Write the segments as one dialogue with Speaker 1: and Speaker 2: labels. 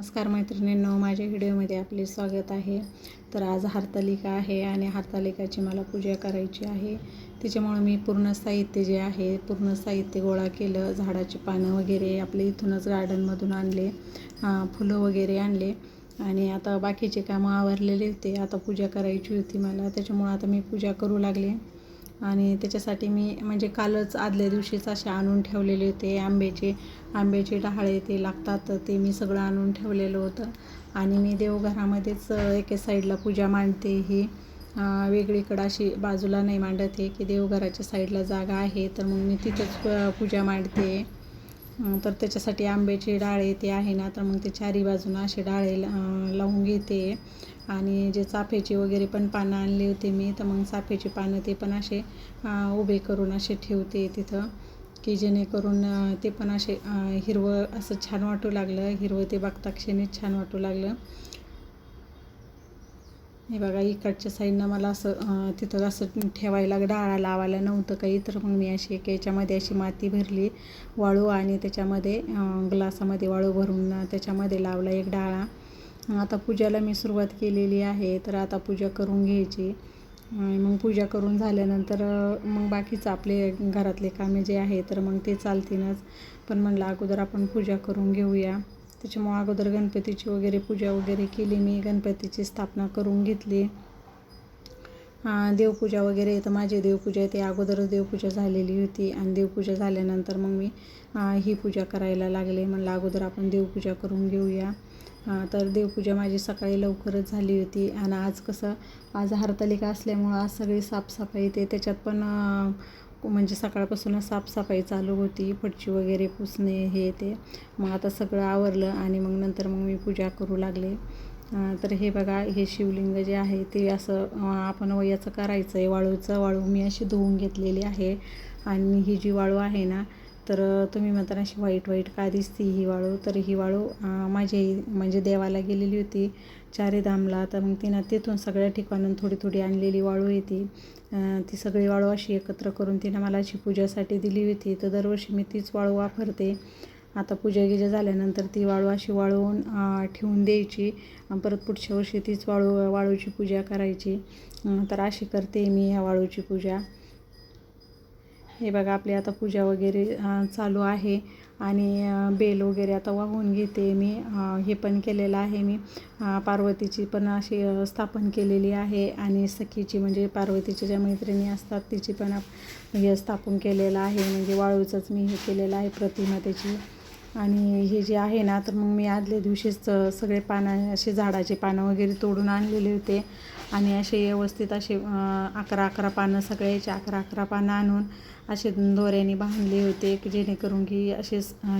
Speaker 1: नमस्कार मैत्रिणींनो माझ्या व्हिडिओमध्ये आपले स्वागत आहे. तर आज हरतालिका आहे आणि हरतालिकाची मला पूजा करायची आहे. त्याच्यामुळं मी पूर्ण साहित्य जे आहे पूर्ण साहित्य गोळा केलं झाडाची पानं वगैरे आपले इथूनच गार्डनमधून आणले फुलं वगैरे आणले आणि आता बाकीचे कामं आवरलेले होते. आता पूजा करायची होती मला त्याच्यामुळं आता मी पूजा करू लागले. आणि त्याच्यासाठी मी म्हणजे कालच आदल्या दिवशीच असे आणून ठेवलेले होते. आंब्याचे आंब्याचे डहाळे ते लागतात ते मी सगळं आणून ठेवलेलं होतं. आणि मी देवघरामध्येच एके साईडला पूजा मांडते. ही वेगळीकडं अशी बाजूला नाही मांडत आहे की देवघराच्या साईडला जागा आहे तर मग मी तिथंच पूजा मांडते. तर त्याच्यासाठी आंब्याचे डाळे ते आहे ना तर मग ते चारी बाजूनं असे डाळे लावून घेते. आणि जे चाफ्याचे वगैरे पण पानं आणले होते मी तर मग चाफ्याची पानं ते पण असे उभे करून असे ठेवते तिथं की जेणेकरून ते पण असे हिरवं असं छान वाटू लागलं हिरवं ते बघता क्षणीच छान वाटू लागलं. हे बघा इकडच्या साईडनं मला असं तिथं असं ठेवायला डाळा लावायला नव्हतं काही तर मग मी अशी एक याच्यामध्ये अशी माती भरली वाळू आणि त्याच्यामध्ये ग्लासामध्ये वाळू भरून त्याच्यामध्ये लावला एक डाळा. आता पूजाला मी सुरुवात केलेली आहे तर आता पूजा करून घ्यायची. मग पूजा करून झाल्यानंतर मग बाकीचं आपले घरातले कामे जे आहे तर मग ते चालतीलच. पण म्हणलं अगोदर आपण पूजा करून घेऊया. त्याच्यामुळं अगोदर गणपतीची वगैरे पूजा वगैरे केली. मी गणपतीची स्थापना करून घेतली. देवपूजा वगैरे तर माझी देवपूजा ते अगोदरच देवपूजा झालेली होती. आणि देवपूजा झाल्यानंतर मग मी ही पूजा करायला लागले. म्हणलं अगोदर आपण देवपूजा करून घेऊया. तर देवपूजा माझी सकाळी लवकरच झाली होती. आणि आज कसं आज हरतालिका असल्यामुळं आज सगळी साफसफाई ते त्याच्यात पण म्हणजे सकाळपासूनच साफसफाई चालू होती फटची वगैरे पुसणे हे ते. मग आता सगळं आवरलं आणि मग नंतर मग मी पूजा करू लागले. तर हे बघा हे शिवलिंग जे आहे ते असं आपण वयाचं करायचं आहे वाळूचं वाळू मी अशी धुवून घेतलेली आहे. आणि ही जी वाळू आहे ना तर तुम्ही म्हणताना अशी वाईट वाईट का दिसती ही वाळू? तर ही वाळू माझी म्हणजे देवाला गेलेली होती चारीधामला. तर मग तिनं तिथून सगळ्या ठिकाणून थोडी थोडी आणलेली वाळू येते ती. सगळी वाळू अशी एकत्र करून तिनं मला अशी पूजासाठी दिली होती. तर दरवर्षी मी तीच वाळू वापरते. आता पूजा गिजा झाल्यानंतर ती वाळू अशी वाळवून ठेवून द्यायची. परत पुढच्या वर्षी तीच वाळू वाळूची पूजा करायची. तर अशी करते मी ह्या वाळूची पूजा. हे बघा आपली आता पूजा वगैरे चालू आहे. आणि बेल वगैरे आता वाहून घेते मी. हे पण केलेलं आहे मी. पार्वतीची पण अशी स्थापन केलेली आहे. आणि सखीची म्हणजे पार्वतीच्या ज्या मैत्रिणी असतात तिची पण हे स्थापन केलेलं आहे. म्हणजे वाळूचंच मी हे केलेलं आहे प्रतिमा त्याची. आणि हे जे आहे ना तर मग मी आदल्या दिवशीच सगळे पानं असे झाडाचे पानं वगैरे तोडून आणलेले होते. आणि असे व्यवस्थित असे अकरा अकरा पानं सगळ्याचे अकरा अकरा पानं आणून असे दोऱ्याने बांधले होते की जेणेकरून की असे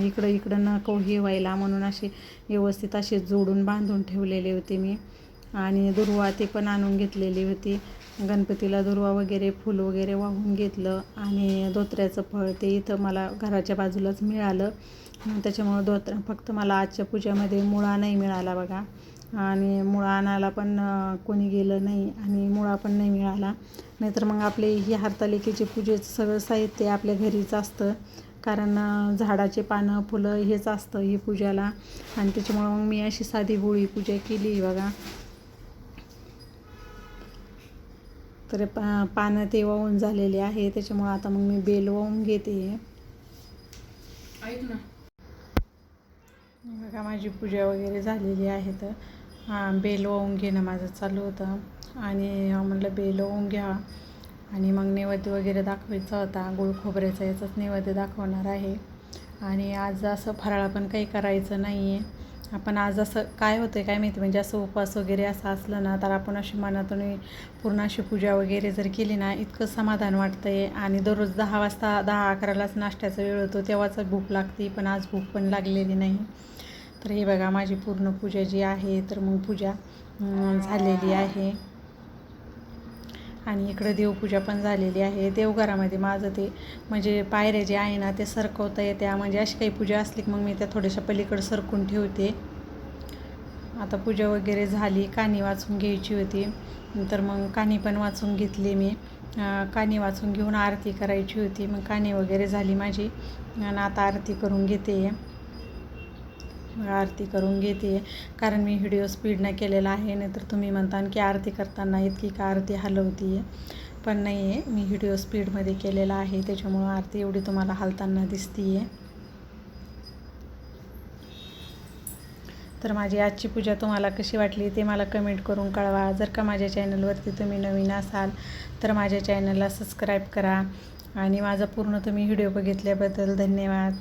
Speaker 1: इकडं इकडं न हे व्हायला म्हणून असे व्यवस्थित असे जोडून बांधून ठेवलेले होते मी. आणि दुर्वा ते पण आणून घेतलेली होती. गणपतीला दुर्वा वगैरे फूल वगैरे वाहून घेतलं आणि धोत्र्याचं फळ ते इथं मला घराच्या बाजूलाच मिळालं. त्याच्यामुळं धोत्रा फक्त मला आजच्या पूजेमध्ये मुळा नाही मिळाला बघा. आणि मुळा आणायला पण कोणी गेलं नाही आणि मुळा पण नाही मिळाला. नाहीतर मग आपले ही हरतालिकेची पूजेचं सगळं साहित्य आपल्या घरीच असतं. कारण झाडाचे पानं फुलं हेच असतं ही पूजाला. आणि त्याच्यामुळं मग मी अशी साधी होळी पूजा केली बघा. तर पा पानं ते वाहून झालेले आहे. त्याच्यामुळं आता मग मी बेल वाहून घेते.
Speaker 2: ऐक ना.
Speaker 1: बघा माझी पूजा वगैरे झालेली आहे तर हां बेल वाहून घेणं माझं चालू होतं. आणि म्हणलं बेल वाहून घ्या. आणि मग नैवेद्य वगैरे दाखवायचा होता. गुळ खोबऱ्याचा याचाच नैवेद्य दाखवणार आहे. आणि आज असं फराळ पण काही करायचं नाही आहे आपण आज असं काय होतं आहे काय माहिती? म्हणजे असं उपवास वगैरे असं असलं ना तर आपण अशी मनातून पूर्ण अशी पूजा वगैरे जर केली ना इतकं समाधान वाटतं आहे आणि दररोज दहा वाजता दहा अकरालाच नाश्त्याचा वेळ होतो तेव्हाच भूक लागते पण आज भूक पण लागलेली नाही. तर हे बघा माझी पूर्ण पूजा जी आहे तर मग पूजा झालेली आहे. आणि इकडं देवपूजा पण झालेली आहे. देवघरामध्ये माझं ते म्हणजे पायऱ्या जे आहे ना ते सरकवता येत्या. म्हणजे अशी काही पूजा असली की मग मी त्या थोड्याशा पलीकडे सरकून ठेवते. आता पूजा वगैरे झाली कानी वाचून घ्यायची होती. नंतर मग कानी पण वाचून घेतली मी. कानी वाचून घेऊन आरती करायची होती. मग कानी वगैरे झाली माझी. आणि आता आरती करून घेते. आरती करून घेते. कारण मी व्हिडिओ स्पीडनं केलेला आहे. नाहीतर तुम्ही म्हणता की आरती करताना इतकी का आरती हलवती? आहे पण नाही आहे मी व्हिडिओ स्पीडमध्ये केलेला आहे. त्याच्यामुळं आरती एवढी तुम्हाला हलताना दिसती आहे तर माझी आजची पूजा तुम्हाला कशी वाटली ते मला कमेंट करून कळवा. जर का माझ्या चॅनलवरती तुम्ही नवीन असाल तर माझ्या चॅनलला सबस्क्राईब करा. आणि माझा पूर्ण तुम्ही व्हिडिओ बघितल्याबद्दल धन्यवाद.